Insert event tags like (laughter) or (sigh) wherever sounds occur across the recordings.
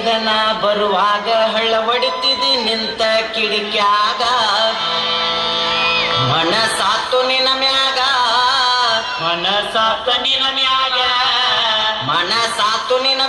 ಎದನ ಬರುವಾಗ ಹಳ್ಳ ಹೊಡಿತಿದಿ ನಿಂತ ಕಿಡಿಕ್ಯಾಗ. ಮನಸಾತು ನಿನ ಮ್ಯಾಗ. ಮನಸಾತ ನಿನ ಮ್ಯಾಗ. ಮನಸಾತು ನಿನ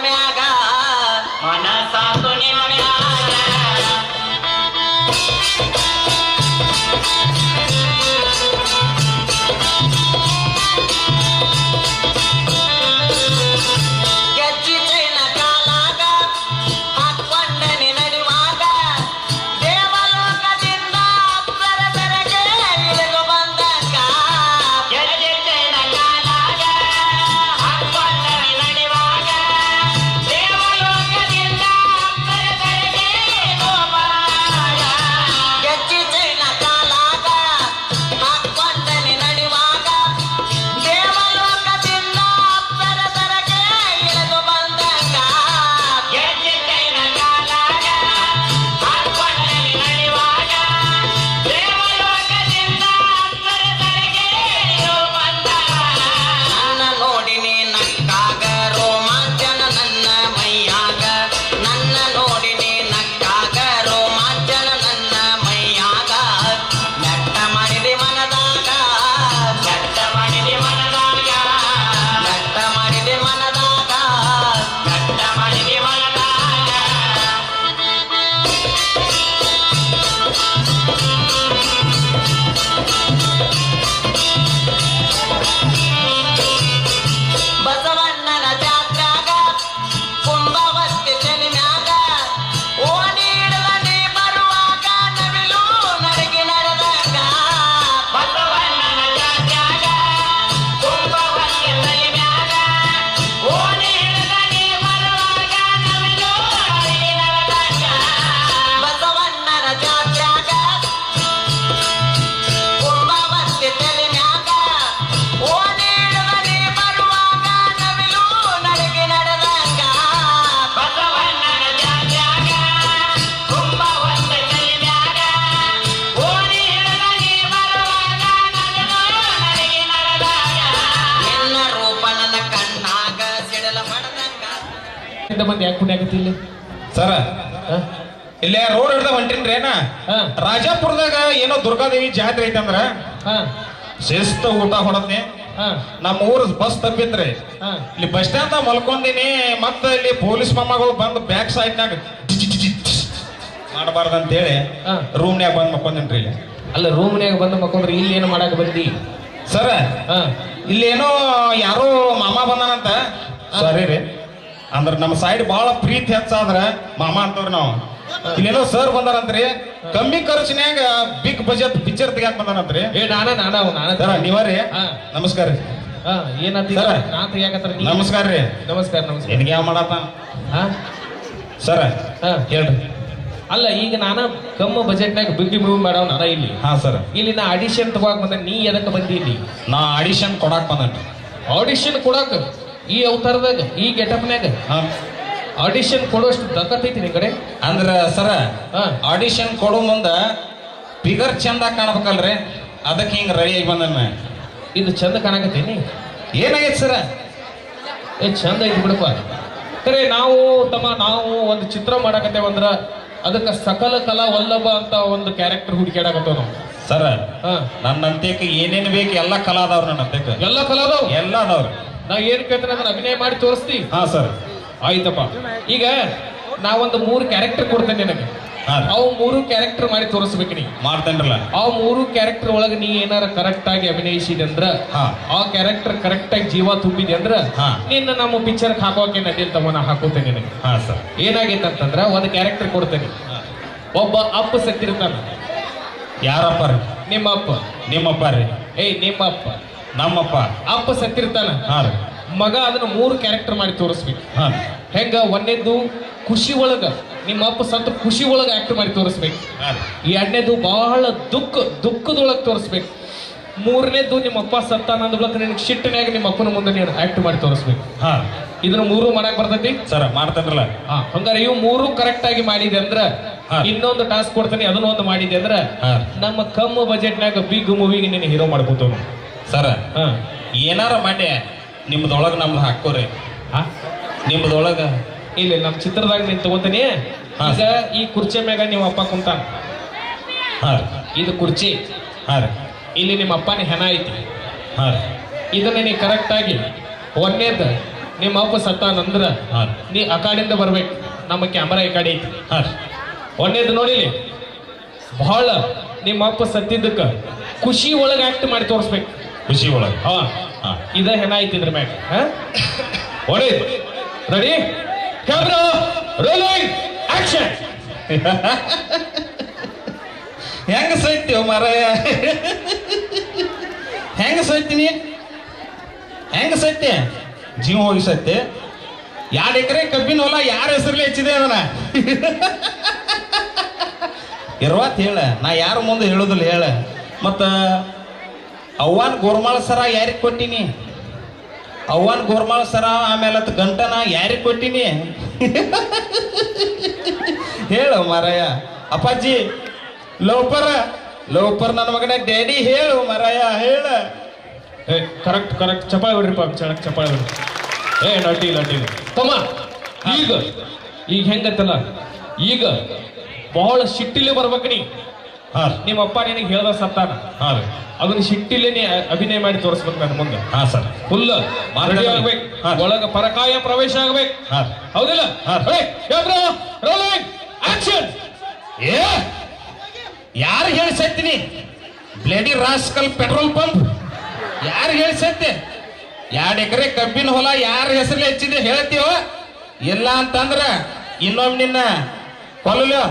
ಇಂದ ಬಂದು? ಯಾಕೆ ಕುಣ್ಯಾಕತ್ತಿ ಇಲ್ಲಿ? ಸರ? ಇಲ್ಲೇ ರೋಡ್ ಹಿಡ್ದ ಹೊಂಟಿನ್ರಿ ಏನ. ರಾಜಾಪುರದಾಗ ಏನೋ ದುರ್ಗಾದೇವಿ ಜಾತ್ರೆ ಐತಂದ್ರ? ಹಾ. ಶಿಸ್ತ ಊಟ ಹೊಡದ್ನೆ. ನಮ್ಮ ಊರ ಬಸ್ ತಪ್ಪಿತ್ರಿ. ಇಲ್ಲಿ ಬಸ್ ಸ್ಟ್ಯಾಂಡ್ ಮಲ್ಕೊಂಡಿನಿ ಮತ್ತ ಇಲ್ಲಿ ಪೊಲೀಸ್ ಮಮ್ಮಗಳು ಬಂದು ಬ್ಯಾಕ್ ಸೈಡ್ನಾಗ ಮಾಡಬಾರ್ದು ಅಂತೇಳಿ ರೂಮ್ ರೂಮ್ನ್ಯಾಗ ಬಂದ್ ಮಕ್ಕೊಂದಿನ್ರಿ ಇಲ್ಲಿ. ಅಲ್ಲ ರೂಮ್ನ್ಯಾಗ ಬಂದು ಮಕ್ಕೊಂಡ್ರಿ ಇಲ್ಲಿ ಏನು ಮಾಡಕ್ ಬಂದಿ? ಸರ ಇಲ್ಲಿ ಇಲ್ಲೇನೋ ಯಾರೋ ಮಾಮ ಬಂದಾನಂತ? ಸರಿ ರೀ. ಅಂದ್ರ ನಮ್ಮ ಸೈಡ್ ಬಹಳ ಪ್ರೀತಿ ಹೆಚ್ಚಾದ್ರೆ ಮಾಮ ಅಂತವ್ರು ನಾವು. ಇಲ್ಲೇನೋ ಸರ್ ಬಂದಾರಂತ್ರಿ. ಕಮ್ಮಿ ಖರ್ಚಿನ್ಯಾಗ ಬಿಗ್ ಬಜೆಟ್ ಪಿಕ್ಚರ್ ತೆಗ್ಯಾಕ ಬಂದಾನಂತ್ರಿ. ಏ ನಾನ ನಾನ ನಾನ ನೀವರಿ. ನಮಸ್ಕಾರ ರೀ. ನಮಸ್ಕಾರ ರೀ. ನಮಸ್ಕಾರ ನಮಸ್ಕಾರ. ನಿನ್ಗೆ ಯಾವ ಮಾಡತ್ತ? ಸರ್ ಹೇಳ್ರಿ. ಅಲ್ಲ ಈಗ ನಾನ ಕಮ್ಮ ಬಜೆಟ್ನಾಗ ಬಿಗ್ ಮೂವಿ ಮಾಡವ್ ನಾನ ಇಲ್ಲಿ. ಹಾ ಸರ್. ಇಲ್ಲಿ ನಾ ಆಡಿಷನ್ ತಗೋಕ್ ಬಂದ ನೀ ಎದಕ್ಕೆ ಬಂದಿ ಇಲ್ಲಿ? ನಾ ಆಡಿಷನ್ ಕೊಡಾಕ್ ಬಂದ್ರಿ ಆಡಿಷನ್ ಕೊಡಾಕ? ಈ ಅವತಾರದಾಗ ಈ ಗೆಟಪ್ನಾಗ ಹಾ. ಆಡಿಷನ್ ಕೊಡುವಷ್ಟು ದಕ್ಕತೈತಿ ನಿಮ್ ಕಡೆ? ಅಂದ್ರ ಸರ. ಆಡಿಷನ್ ಕೊಡೋ ಮುಂದ ಫಿಗರ್ ಚಂದ ಕಾಣಬೇಕಲ್ರಿ? ಅದಕ್ಕೆ ಹಿಂಗ ರೆಡಿ ಆಗಿ ಬಂದನ್ನ ಇದು ಚಂದ ಕಾಣಕತ್ತೀನಿ ಏನಾಗೈತಿ ಸರ? ಏ ಚಂದ ಐತಿ ಬಿಡಪ್ಪ. ಕರೆ ನಾವು ತಮ್ಮ ನಾವು ಒಂದು ಚಿತ್ರ ಮಾಡಕತ್ತೇವಂದ್ರ ಅದಕ್ಕೆ ಸಕಲ ಕಲಾ ವಲ್ಲಭ ಅಂತ ಒಂದು ಕ್ಯಾರೆಕ್ಟರ್ ಹುಡುಕ್ಯಾಡಕತ್ತೇವ್ ನಾವು. ಸರ ಹಾ. ನನ್ನ ಅಂತ್ಯಕ್ಕೆ ಏನೇನ್ ಬೇಕು ಎಲ್ಲ ಕಲಾ ಅದಾವ್ರಿ ನನ್ನ ಅಂತ್ಯಕ್ಕೆ ಎಲ್ಲ ಕಲಾದವ್ ಎಲ್ಲ ಅದಾವ್ರಿ. ನಾ ಏನ್ ಕೇಳ್ತಾರೆ ಅದನ್ನ ಅಭಿನಯ ಮಾಡಿ ತೋರಿಸ್ತಿ. ಹಾ ಸರ್. ಆಯ್ತಪ್ಪ. ಈಗ ನಾವೊಂದು ಮೂರು ಕ್ಯಾರೆಕ್ಟರ್ ಕೊಡ್ತೇನೆ ನಿನಗೆ. ಅವು ಮೂರು ಕ್ಯಾರೆಕ್ಟರ್ ಮಾಡಿ ತೋರಿಸ್ಬೇಕು ನೀ. ಮಾಡ್ತೇನ್ರಲ್ಲ. ಆ ಮೂರು ಕ್ಯಾರೆಕ್ಟರ್ ಒಳಗೆ ನೀ ಏನಾರ ಕರೆಕ್ಟ್ ಆಗಿ ಅಭಿನಯಿಸಿದೆ ಅಂದ್ರ. ಆ ಕ್ಯಾರೆಕ್ಟರ್ ಕರೆಕ್ಟ್ ಆಗಿ ಜೀವ ತುಂಬಿದೆ ಅಂದ್ರ. ನಿನ್ನ ನಮ್ಮ ಪಿಕ್ಚರ್ ಹಾಕೋಕೆ ನಡಿಲ್ತವ ತಮ್ಮ ಹಾಕೋತೇನೆ ನಿನಗೆ. ಹಾ ಸರ್. ಏನಾಗೈತೆ ಅಂತಂದ್ರ ಒಂದು ಕ್ಯಾರೆಕ್ಟರ್ ಕೊಡ್ತೇನೆ. ಒಬ್ಬ ಅಪ್ಪ ಸತ್ತಿರ್ತಾನ. ಯಾರಪ್ಪ ರೀ? ನಿಮ್ಮ ಅಪ್ಪ ನಿಮ್ಮಪ್ಪ ರೀ. ಏಯ್ ನಿಮ್ಮಪ್ಪ. ನಮ್ಮಪ್ಪ. ಅಪ್ಪ ಸತ್ತಿರ್ತಾನ. ಹಾ ರೀ. ಮಗ ಅದನ್ನ ಮೂರು ಕ್ಯಾರೆಕ್ಟರ್ ಮಾಡಿ ತೋರಿಸ್ಬೇಕು. ಹೆಂಗ? ಒಂದೇದ್ದು ಖುಷಿ ಒಳಗ. ನಿಮ್ಮ ಅಪ್ಪ ಸತ್ತ ಖುಷಿ ಒಳಗ ಆಕ್ಟ್ ಮಾಡಿ ತೋರಿಸ್ಬೇಕು. ಈ ಎರಡನೇದು ಬಹಳ ದುಃಖ ದುಃಖದೊಳಗೆ ತೋರಿಸ್ಬೇಕು. ಮೂರನೇದು ನಿಮ್ಮ ಅಪ್ಪ ಸತ್ತ ಅನ್ನೋದ್ ಬಳಕ ನಿನಗೆ ಶಿಟ್ಟನ್ಯಾಗ ನಿಮ್ಮ ಅಪ್ಪನ ಮುಂದೆ ನೀನು ಆಕ್ಟ್ ಮಾಡಿ ತೋರಿಸ್ಬೇಕು. ಹಾ. ಇದನ್ನ ಮೂರು ಮಾಡಕ್ ಬರ್ತೈತಿ? ಸರ್ ಮಾಡ್ತಾನಲ್ಲ ಹಂಗಾರೆ ಇವು ಮೂರು ಕರೆಕ್ಟ್ ಆಗಿ ಮಾಡಿದೆ ಅಂದ್ರ ಇನ್ನೊಂದು ಟಾಸ್ಕ್ ಕೊಡ್ತೇನೆ ಅದನ್ನ ಒಂದು ಮಾಡಿದೆ ಅಂದ್ರ. ನಮ್ಮ ಕಮ್ಮು ಬಜೆಟ್ನಾಗ ಬಿಗ್ ಮೂವಿಗೆ ನೀನು ಹೀರೋ ಮಾಡ್ಬೋದು ಸರ್ ಹಾ. ಏನಾರ ಮಾಡಿ ನಿಮ್ದೊಳಗ ನಮ್ದು ಹಾಕೋರಿ. ಹಾ? ನಿಮ್ದೊಳಗ. ಇಲ್ಲ ನಮ್ಮ ಚಿತ್ರದಾಗ ನೀನು ತಗೋತೀನಿ. ಈಗ ಈ ಕುರ್ಚಿ ಮ್ಯಾಗ ನಿಮ್ಮ ಅಪ್ಪ ಕುಂತಾನ ಹಾ ರೀ. ಇದು ಕುರ್ಚಿ. ಹಾ ರೀ. ಇಲ್ಲಿ ನಿಮ್ಮ ಅಪ್ಪನ ಹೆಣ ಐತಿ. ಹಾ ರೀ. ಇದನ್ನ ನೀ ಕರೆಕ್ಟ್ ಆಗಿ ಒಂದೇದ ನಿಮ್ಮ ಅಪ್ಪ ಸತ್ತಾನಂದ್ರ ಹಾ ರೀ. ನೀ ಆ ಕಾಡಿಂದ ಬರ್ಬೇಕು. ನಮ್ಮ ಕ್ಯಾಮರಾ ಈ ಕಡೆ ಐತಿ. ಹಾ ರೀ. ಒಂದೇದು ನೋಡಿಲಿ ಬಹಳ ನಿಮ್ಮ ಅಪ್ಪ ಸತ್ತಿದ್ದಕ್ಕ ಖುಷಿ ಒಳಗೆ ಆಕ್ಟ್ ಮಾಡಿ ತೋರಿಸ್ಬೇಕು. ಖುಷಿ ಒಳಗೆ. ಹಾ. ಇದ ಹೆಣ ಐತಿ ಇದ್ರ ಮ್ಯಾಗ. ಹೊಡಿ ರೆಡಿ ಕ್ಯಾಮ್ರಾ ರೋಲಿಂಗ್ ಆಕ್ಷನ್ ಹೆಂಗ ಸೈತ್ಯೋ ಮಾರಾಯ? ಹೆಂಗ ಸೈತೀನಿ ಹೆಂಗ ಸತ್ಯ ಜೀವ ಹೋಗಿ ಸತ್ಯ ಎರಡು ಎಕರೆ ಕಬ್ಬಿನ ಹೊಲ ಯಾರ ಹೆಸರಲ್ಲಿ ಹೆಚ್ಚಿದೆ ಅದನ್ನ? ಇರುವತ್ ಹೇಳ. ನಾ ಯಾರ ಮುಂದೆ ಹೇಳುದಿಲ್ಲ ಹೇಳ. ಮತ್ತ ಅವ್ವನ್ ಗೋರ್ಮಾಳ ಸರ ಯಾರಿಗೆ ಕೊಟ್ಟಿನಿ? ಅವ್ವನ್ ಗೋರ್ಮಾಳ ಸರ ಆಮೇಲೆ ಗಂಟನ ಯಾರಿಗೆ ಕೊಟ್ಟಿನಿ? ಹೇಳು ಮಾರಾಯ. ಅಪ್ಪಾಜಿ, ಲೋಪರ, ಲೋಪರ್ ನನ್ನ ಮಗನ ಡ್ಯಾಡಿ ಹೇಳು ಮಾರಾಯ, ಹೇಳ. ಕರೆಕ್ಟ್ ಕರೆಕ್ಟ್ ಚಪಾಳಿ ಹೊಡ್ರಿಪ್ಪ ಚಳಕ್ ಚಪಾಳಿ ಬಿಡ್ರಿ ಏ, ನಟಿ ನಟಿ. ತಮ್ಮ, ಈಗ ಈಗ ಹೆಂಗತ್ತಲ್ಲ? ಈಗ ಬಹಳ ಸಿಟ್ಟಿಲಿ ಬರ್ಬೇಕು ನೀ. ನಿಮ್ಮ ಅಪ್ಪ ನಿನಗೆ ಹೇಳ್ದ ಸತ್ತಾನ? ಅದನ್ನ ಸಿಟ್ಟಿಲ್ಲೇ ನೀ ಅಭಿನಯ ಮಾಡಿ ತೋರಿಸ್ಬೇಕು ನನ್ನ ಮುಂದೆ. ಹಾ ಸರ್. ಫುಲ್ ಮಾರಡಿ ಆಗ್ಬೇಕು. ಒಳಗ ಪರಕಾಯ ಪ್ರವೇಶ ಆಗ್ಬೇಕು. ಹೌದಿಲ್ಲ. ರೋಲಿಂಗ್ ಆಕ್ಷನ್ ಏ ಯಾರು ಹೇಳಿ ಸತ್ತೀನಿ? ಬ್ಲೇಡಿ ರಾಸ್ಕಲ್ ಪೆಟ್ರೋಲ್ ಪಂಪ್ ಯಾರು ಹೇಳಿ ಸತ್ಯ ಎರಡು ಎಕರೆ ಕಬ್ಬಿನ ಹೊಲ ಯಾರ ಹೆಸರು ಹೆಚ್ಚಿದೆ ಹೇಳ್ತೀವ ಇಲ್ಲ ಅಂತಂದ್ರ ಇನ್ನೊಮ್ಮೆ ನಿನ್ನ ಕೊಲ್ಲಲು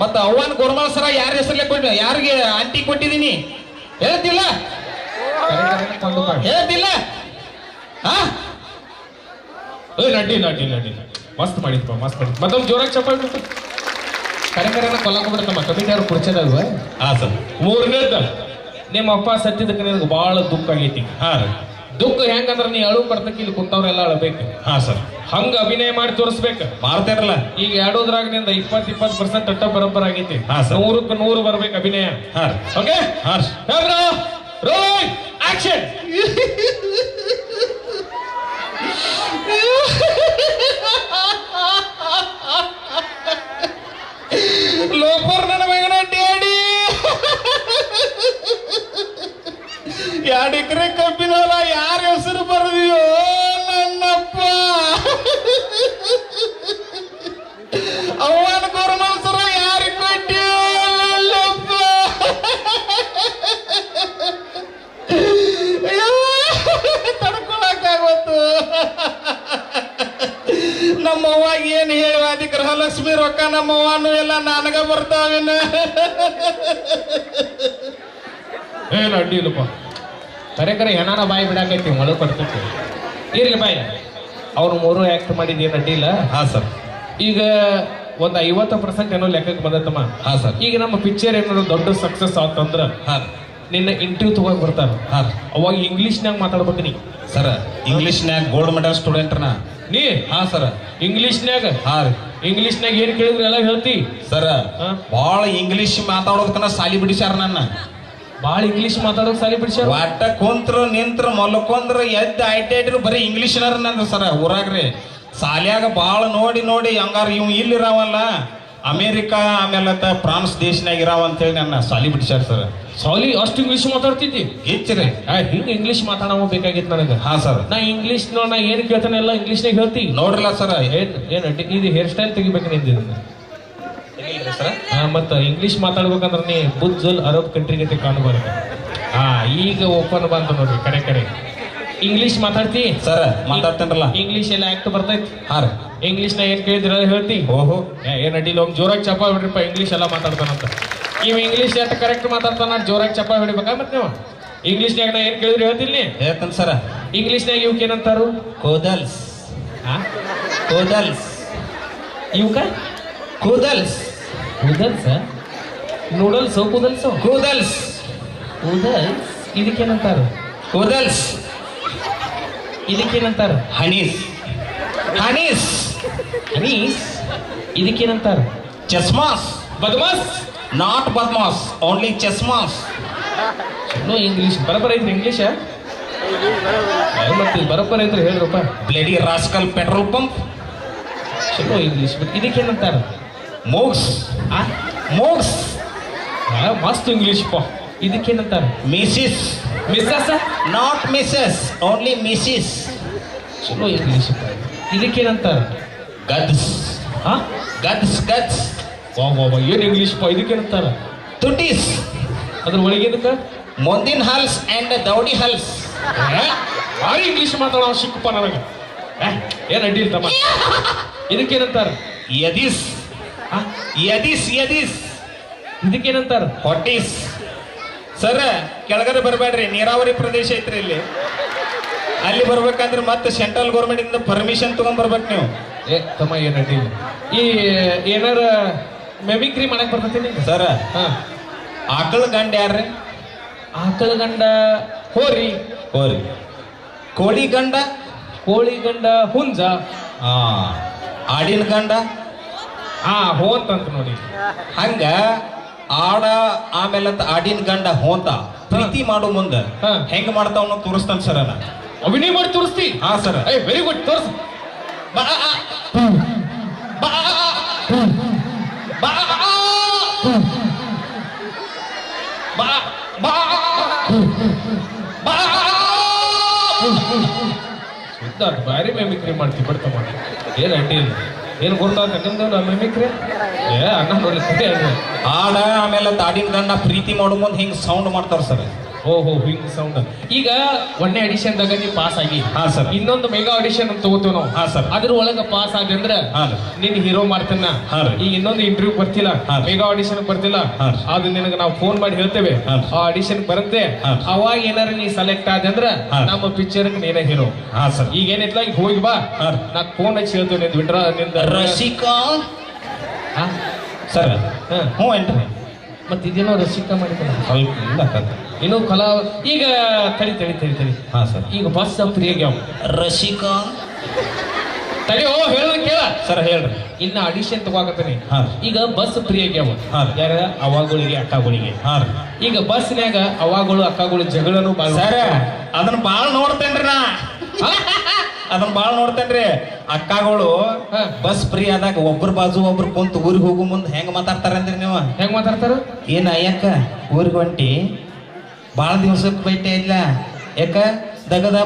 ಮತ್ತ ಅವ್ವನ್ ಗೋರ್ಮಾಳ ಸರ ಯಾರ ಹೆಸರಲ್ಲೇ ಕೊಟ್ಟ ಯಾರಿಗೆ ಆಂಟಿ ಕೊಟ್ಟಿದ್ದೀನಿ ಹೇಳ್ತಿಲ್ಲ? ಹೇಳ್ತಿಲ್ಲ? ಹಾ ನಡ್ಡಿ ನಡ್ಡಿ ನಡ್ಡಿ ಮಸ್ತ್ ಮಾಡಿದ್ಪ ಮಸ್ತ್ ಮಾಡಿದ್. ಮತ್ತೊಂದು ಜೋರಾಗಿ ಚಪ್ಪಾಳೆ ಬಿಟ್ಟು ಕರೆ ಕರೆನ ಕೊಲ್ಲಕೊಂಡ್ಬಿಡ್ತಮ್ಮ ಕಮಿಟಿ ಅವ್ರು ಕುರ್ಚದಲ್ವ ಹಾ ಸರ್. ಮೂರನೇದ ನಿಮ್ಮ ಅಪ್ಪ ಸತ್ತಿದ್ದಕ್ಕೆ ನಿನಗೆ ಬಹಳ ದುಃಖ ಆಗೈತಿ. ಹಾ ರೀ ದುಃಖ ಹೆಂಗಂದ್ರ ನೀ ಅಳು ಪಡ್ತಕ್ಕೆ ಇಲ್ಲಿ ಕುಂತವ್ರೆಲ್ಲ ಅಳಬೇಕು. ಹಾ ಸರ್. ಹಂಗ ಅಭಿನಯ ಮಾಡಿ ತೋರಿಸ್ಬೇಕು. ಮಾಡ್ತಾರಲ್ಲ ಈಗ ಎರಡೋದ್ರಾಗ ನಿಂದ ಇಪ್ಪತ್ ಇಪ್ಪತ್ ಪರ್ಸೆಂಟ್ ಅಟ್ಟ ಬರೋಬ್ಬರ ಆಗೈತಿ. ಹಾ, ಸರ್. ನೂರಕ್ಕೆ ನೂರು ಬರ್ಬೇಕು ಅಭಿನಯ. ಹಾ ಓಕೆ ಆಕ್ಷನ್ ಲೋಪರ್ ನನ್ನ ಮಗನ ಡ್ಯಾಡಿ ಎರಡು ಎಕರೆ ಕಬ್ಬಿನ ಹೊಲ ಯಾರ ಹೆಸರು ಬರೆದಿಯೋ ನನ್ನಪ್ಪ. ಅವನ ಗೊರಮಲ್ಸರ ಯಾರಿಗೆ ಕೊಟ್ಟಿಯೋ? ನನ್ನಪ್ಪ. ತಡ್ಕೊಳಕಾಗತ್ತು ನಮ್ಮವ್ವ ಏನು ಹೇಳುವ? ಅದಿ ಗೃಹಲಕ್ಷ್ಮಿ ರೊಕ್ಕ ನಮ್ಮವ್ವನು ಎಲ್ಲ ನನಗ ಬರ್ತಾವೇನ? ಏನ್ ಅಡ್ಡಿ ಇಲ್ಲಪ್ಪ ಕರೆ ಕರೆ ಏನಾರ ಬಾಯಿ ಬಿಡಾಕೈತಿ ಮಳು ಕೊಡ್ತೈತಿ ಇರ್ಲಿ ಬಾಯ್. ಅವ್ರು ಮೂರು ಆಕ್ಟ್ ಮಾಡಿದ ಏನು ಅಡ್ಡಿ ಇಲ್ಲ ಹಾ ಸರ್. ಈಗ ಒಂದ್ ಐವತ್ತು ಪರ್ಸೆಂಟ್ ಏನೋ ಲೆಕ್ಕಕ್ಕೆ ಬಂದತ್ತಮ್ಮ ಹಾ ಸರ್. ಈಗ ನಮ್ಮ ಪಿಕ್ಚರ್ ಏನಾದ್ರು ದೊಡ್ಡ ಸಕ್ಸಸ್ ಆತಂದ್ರ ಹಾ ನಿನ್ನ ಇಂಟರ್ವ್ಯೂ ತಗೊಂಡ್ ಬರ್ತಾರ. ಹಾ ಅವಾಗ ಇಂಗ್ಲಿಷ್ನಾಗ ಮಾತಾಡ್ಬೇಕು ನೀ ಸರ್ ಇಂಗ್ಲಿಷ್ನ್ಯಾಗ ಗೋಲ್ಡ್ ಮೆಡಲ್ ಸ್ಟೂಡೆಂಟ್ನ ನೀ? ಹಾ ಸರ್. ಇಂಗ್ಲಿಷ್ನ್ಯಾಗ ಹಾ ರೀ. ಇಂಗ್ಲಿಷ್ನಾಗ ಏನ್ ಕೇಳಿದ್ರೆ ಎಲ್ಲ ಹೇಳ್ತಿ. ಸರ್ ಬಹಳ ಭಾಳ ಇಂಗ್ಲಿಷ್ ಮಾತಾಡೋದಕ್ಕನ ಸಾಲಿ ಬಿಡಿಸ್ಯಾರ ನನ್ನ. ಬಾಳ ಇಂಗ್ಲಿಷ್ ಮಾತಾಡೋಕ್ ಸರಿ ಬಿಡ್ಸ್ಯಾರ? ಒಟ್ಟ ಕುಂತ್ರ ನಿಂತ್ರ ಮಲ್ಕೊಂದ್ರ ಎದ್ದ ಐಟೈಟ್ರು ಬರೀ ಇಂಗ್ಲಿಷ್ನರ್ ನಂದ್ರ ಸರ ಊರಾಗ್ರಿ. ಸಾಲ್ಯಾಗ ಭಾಳ ನೋಡಿ ನೋಡಿ ಹಂಗಾರ ಇವ್ ಇಲ್ಲಿರಾವಲ್ಲ ಅಮೇರಿಕಾ ಆಮೇಲೆ ಫ್ರಾನ್ಸ್ ದೇಶನಾಗ ಇರಾವ ಅಂತೇಳಿ ನನ್ನ ಸಾಲಿ ಬಿಡಿಸ್ಯಾರ ಸರ್. ಸಾಲಿ ಅಷ್ಟು ಇಂಗ್ಲಿಷ್ ಮಾತಾಡ್ತಿದ್ದಿ? ಹೆಚ್ಚಿರಿ ಹಿಂಗ್ ಇಂಗ್ಲಿಷ್ ಮಾತಾಡೋ ಬೇಕಾಗಿತ್ತು ನನಗೆ. ಹಾ ಸರ್. ನಾ ಇಂಗ್ಲಿಷ್ ನಾ ಏನ್ ಕೇಳ್ತಾನೆ ಎಲ್ಲ ಇಂಗ್ಲಿಷ್ನಾಗ ಹೇಳ್ತಿ. ನೋಡ್ರಲ್ಲ ಸರ್. ಏನ್ ಏನ್ ಇದು ಹೇರ್ ಸ್ಟೈಲ್ ತೆಗಿಬೇಕು ಸರ್ ಮತ್ತ ಇಂಗ್ಲಿಷ್ ಮಾತಾಡ್ಬೇಕಂದ್ರ ನೀ ಬುಜ್ಜಲ್ ಅರಬ್ ಕಂಟ್ರಿ ಗತಿ ಕಾಣಬಾರ್ದು. ಹಾ ಈಗ ಓಪನ್ ಬಂತು ನೋಡ್ರಿ ಕರೆ ಕರೆ. ಇಂಗ್ಲಿಷ್ ಮಾತಾಡ್ತಿ? ಸರ್ ಮಾತಾಡ್ತೇನ್ರಲ್ಲ? ಇಂಗ್ಲಿಷ್ ಎಲ್ಲ ಆಕ್ಟ್ ಬರ್ತೈತಿ? ಹಾ ರೀ. ಇಂಗ್ಲಿಷ್ನ ಏನ್ ಕೇಳಿದ್ರ ಹೇಳ್ತಿ? ಓಹೋ. ಏನ್ ಅಡ್ಡಿಲ್ಲ ಒಂದ್ ಜೋರಾಗಿ ಚಪ್ಪ ಬಿಡ್ರಿಪ್ಪ ಇಂಗ್ಲಿಷ್ ಎಲ್ಲ ಮಾತಾಡ್ತಾನಂತ ನೀವು ಇಂಗ್ಲಿಷ್ ಎಷ್ಟು ಕರೆಕ್ಟ್ ಮಾತಾಡ್ತಾನ ಜೋರಾಗಿ ಚಪ್ಪ ಹೊಡಿಬೇಕಾ ಮತ್ತೆ ನೀವು? ಇಂಗ್ಲಿಷ್ನ್ಯಾಗ ನಾ ಏನ್ ಕೇಳಿದ್ರಿ ಹೇಳ್ತೀನಿ ಹೇಳ್ತಾನೆ ಸರ. ಇಂಗ್ಲಿಷ್ನ್ಯಾಗ ಇವಕ್ಕೆ ಏನಂತಾರು? ಕೋದಲ್ಸ್ ಕೋದಲ್ಸ್ ಇವ್ಕ? ಇವಕ್ಕ ಕೂದಲ್ಸ್ ಕೂದಲ್ಸ ನೂಡಲ್ಸ್ ಕೂದಲ್ಸ್ ಕೂದಲ್ಸ್ ಕೂದಲ್ಸ್ ಇದಕ್ಕೇನಂತಾರ ಕೂದಲ್ಸ್ ಇದಕ್ಕೇನಂತಾರ ಹನೀಸ್ ಹನೀಸ್ ಹನೀಸ್ ಇದಕ್ಕೇನಂತಾರ ಚಸ್ಮಾಸ್ ಬದಮಾಸ್ ನಾಟ್ ಬದ್ಮಾಸ್ ಓನ್ಲಿ ಚಸ್ಮಾಸ್ ನೋ ಇಂಗ್ಲೀಷ್ ಬರಬರ ಐತ್ರಿ ಇಂಗ್ಲೀಷ ಮತ್ತೆ ಬರಬರ ಐತ್ರಿ ಹೇಳ್ರಪ್ಪ? ಬ್ಲೇಡಿ ರಾಸ್ಕಲ್ ಪೆಟ್ರೋಲ್ ಪಂಪ್ ಚಲೋ ಇಂಗ್ಲೀಷ್ ಇದಕ್ಕೇನಂತಾರ ಮೂಗ್ಸ್. ಮೂಗ್ಸ್. ಮಸ್ತ್ ಇಂಗ್ಲೀಷ್ ಪಾ. ಇದಕ್ಕೇನಂತಾರೆ? ಮಿಸಿಸ್ ಮಿಸ್ಸಸ್ ನಾಟ್ ಮಿಸ್ಸಸ್ ಓನ್ಲಿ ಮಿಸಿಸ್ ಚಲೋ ಇಂಗ್ಲೀಷ್ ಇದಕ್ಕೇನಂತಾರೆ? ಗದ್ಸ್. ಹಾ ಗದ್ಸ್ ಗದ್ಸ್. ವಾ ವಾ ವಾ ಏನು ಇಂಗ್ಲೀಷ್ ಪಾ? ಇದಕ್ಕೇನಂತಾರೆ? ತುಟಿಸ್. ಅದ್ರ ಒಳಗೆ ಇದಕ್ಕ ಮುಂದಿನ ಹಲ್ಸ್ ಆ್ಯಂಡ್ ದೌಡಿ ಹಲ್ಸ್ ಭಾರಿ ಇಂಗ್ಲೀಷ್ ಮಾತಾಡೋ ಸಿಕ್ಕಪ್ಪ ನನಗೆ. ಏನು ಅಡ್ಡಿ ಇಲ್ತಮ್ಮ (laughs) ಇದಕ್ಕೇನಂತಾರೆ? ಯದಿಸ್. ಯದಿಸ್ ಯದಿಸ್. ಇದಕ್ಕೇನಂತಾರ? ಹೊಟ್ಟಿಸ್. ಸರ್ ಕೆಳಗಡೆ ಬರಬೇಡ್ರಿ ನೀರಾವರಿ ಪ್ರದೇಶ ಐತ್ರಿ ಇಲ್ಲಿ. ಅಲ್ಲಿ ಬರ್ಬೇಕಂದ್ರೆ ಮತ್ತೆ ಸೆಂಟ್ರಲ್ ಗೌರ್ಮೆಂಟ್ ಇಂದ ಪರ್ಮಿಷನ್ ತಗೊಂಡ್ ಬರ್ಬೇಕು ನೀವು. ಏ ತಮ್ಮ ಏನ್ ಈ ಏನಾರ ಮೆಮಿಕ್ರಿ ಮಾಡಕ್ ಬರ್ತೈತಿ ಸರ್ ಆಕಳ ಗಂಡ ಯಾರ್ರಿ? ಆಕಳ ಗಂಡ ಹೋರಿ. ಹೋರಿ. ಕೋಳಿ ಗಂಡ? ಕೋಳಿ ಗಂಡ ಹುಂಜ. ಆ ಆಡಿನ ಗಂಡ? ಹೋ ಅಂತ ನೋಡಿ. ಹಂಗ ಆಡ ಆಮೇಲೆ ಆಡಿನ ಗಂಡ ಹೋಂತ ಪ್ರೀತಿ ಮಾಡೋ ಮುಂದ ಹೆಂಗ ಹೆಂಗ್ ಮಾಡ್ತಾವ ತೋರಿಸ್ತಾನ ಸರ್ ಅಲ್ಲ. ಅಭಿನಯ ಮಾಡಿ ತೋರಿಸ್ತಿ. ಹಾ ಸರ್ ಏ ವೆರಿ ಗುಡ್ ತೋರಿಸ್. ಬಾ ಬಾ ಬಾ ಬಾ ಬಾ ಬಾ ಸಿದ್ಧಾರ್ಥ ಭಾರಿ ಮೆಮಿಕ್ರಿ ಮಾಡ್ತಿ ಬಿಡ್ತಮ್ಮ ಏನ್ ಅಡ್ಡಿ ಇಲ್ಲ ಏನ್ ಗೊತ್ತಾಗ ನಿಮ್ದು ಮಿಮಿಕ್ರಿ ಏ, ಅಣ್ಣ, ನೋಡಿ ಸರಿ ಆಡ, ಆಮೇಲೆ ತಾಡಿನ ಪ್ರೀತಿ ಮಾಡೋ ಮುಂದೆ ಹಿಂಗೆ ಸೌಂಡ್ ಮಾಡ್ತಾರ ಸರ್. ಓಹೋ ಹಿಂಗ್ ಸೌಂಡ್ ಈಗ ಒಂದೇ ಅಡಿಷನ್ ದಾಗ ನೀವು ಪಾಸ್ ಆಗಿ ಹಾ, ಸರ್ ಇನ್ನೊಂದು ಮೆಗಾ ಆಡಿಷನ್ ಅಂತ ತಗೋತೀವಿ ನಾವು ಹಾ, ಸರ್ ಅದ್ರ ಒಳಗ ಪಾಸ್ ಆಗಿ ಅಂದ್ರೆ ಹಾ, ನಿನ್ ಹೀರೋ ಮಾಡ್ತಾನ ಹಾ. ಈಗ ಇನ್ನೊಂದು ಇಂಟರ್ವ್ಯೂ ಬರ್ತಿಲ್ಲ ಹಾ. ಮೆಗಾ ಆಡಿಷನ್ ಬರ್ತಿಲ್ಲ ಹಾ, ಅದು ನಿನಗೆ ನಾವು ಫೋನ್ ಮಾಡಿ ಹೇಳ್ತೇವೆ ಹಾ, ಆ ಆಡಿಷನ್ ಬರುತ್ತೆ ಹಾ, ಅವಾಗ ಏನಾರ ನೀ ಸೆಲೆಕ್ಟ್ ಆದ ಅಂದ್ರ ನಮ್ಮ ಪಿಕ್ಚರ್ ನೀನೇ ಹೀರೋ ಹಾ ಸರ್ ಈಗ ಏನಿಲ್ಲ ಈಗ ಹೋಗಿ ಬಾ ಹಾ, ನಾ ಫೋನ್ ಹಚ್ಚಿ ಹೇಳ್ತೇವೆ ನಿಂದ ವಿಡ್ರಾ ನಿಂದ ರಶಿಕಾ ಹಾ? ಸರ್ ಹಾ. ಹ್ಞೂ ಏನ್ರಿ ಮತ್ ಇದೇನೋ ರಸಿಕ ಮಾಡಿದ್ರು ಸ್ವಲ್ಪ ಇಲ್ಲ. ಇನ್ನು ಕಲಾ ಈಗ ತಡಿ ತಡಿ ತಡಿ ತಡಿ. ಹಾ ಸರ್. ಈಗ ಬಸ್ ಫ್ರೀ ಆಗ್ಯಾವ ರಸಿಕಾ ತಡಿ ಓ ಹೇಳ ಕೇಳ. ಸರ್ ಹೇಳ್ರಿ. ಇನ್ನ ಅಡಿಷನ್ ತಗೋಕತ್ತೀನಿ. ಹಾ. ಈಗ ಬಸ್ ಫ್ರೀ ಆಗ್ಯಾವ. ಹಾ. ಯಾರ? ಅವಾಗಳಿಗೆ ಅಕ್ಕಗಳಿಗೆ. ಈಗ ಬಸ್ನ್ಯಾಗ ಅವಾಗಳು ಅಕ್ಕಗಳು ಜಗಳನು ಬಾಳ ಸರ್ ಅದನ್ನ ಬಾಳ ನೋಡ್ತೇನ್ರಿ ನಾ? (laughs) ಅದನ್ನ ಬಾಳ ನೋಡ್ತೇನ್ರಿ. ಅಕ್ಕಗಳು. ಬಸ್ ಫ್ರೀ ಆದಾಗ ಒಬ್ರು ಬಾಜು ಒಬ್ರು ಕುಂತ ಊರಿಗೆ ಹೋಗು ಮುಂದೆ ಹೆಂಗ್ ಮಾತಾಡ್ತಾರಂದ್ರಿ ನೀವು? ಹೆಂಗ್ ಮಾತಾಡ್ತಾರ? ಏನ ಅಯ್ಯಕ್ಕ ಊರಿಗೆ ಹೊಂಟಿ? ಭಾಳ ದಿವಸಕ್ಕೆ ಭೇಟಿ ಇಲ್ಲ ಯಾಕ? ದಗದ